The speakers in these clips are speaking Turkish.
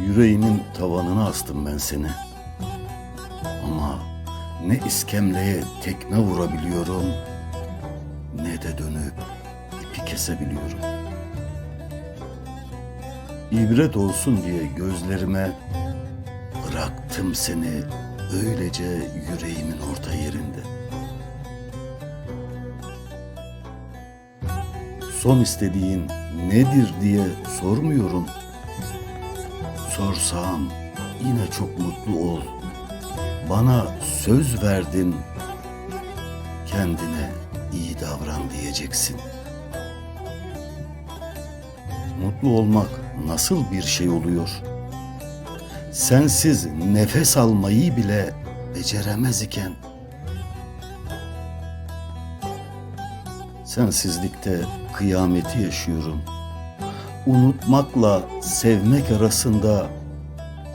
Yüreğimin tavanına astım ben seni. Ama ne iskemleye tekme vurabiliyorum ne de dönüp ipi kesebiliyorum. İbret olsun diye gözlerime bıraktım seni öylece yüreğimin orta yerinde. Son istediğin nedir diye sormuyorum. Sorsam yine çok mutlu ol. Bana söz verdin. Kendine iyi davran diyeceksin. Mutlu olmak nasıl bir şey oluyor? Sensiz nefes almayı bile beceremez iken Sensizlikte kıyameti yaşıyorum. Unutmakla sevmek arasında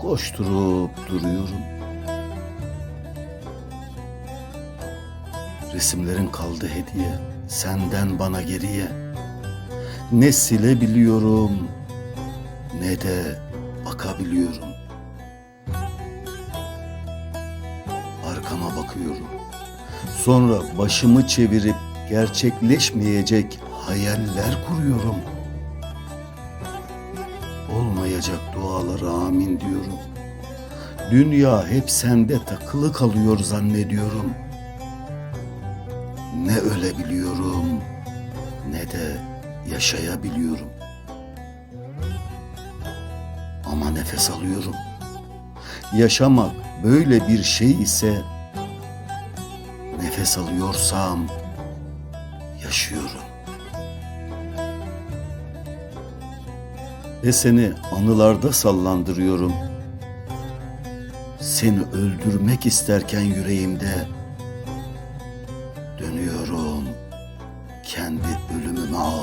koşturup duruyorum. Resimlerin kaldı hediye, senden bana geriye. Ne silebiliyorum, ne de bakabiliyorum. Arkama bakıyorum. Sonra başımı çevirip gerçekleşmeyecek hayaller kuruyorum. Olmayacak dualara amin diyorum. Dünya hep sende takılı kalıyor zannediyorum. Ne ölebiliyorum ne de yaşayabiliyorum. Ama nefes alıyorum. Yaşamak böyle bir şey ise nefes alıyorsam yaşıyorum. ve seni anılarda sallandırıyorum. Seni öldürmek isterken yüreğimde dönüyorum kendi ölümüme ağlıyorum.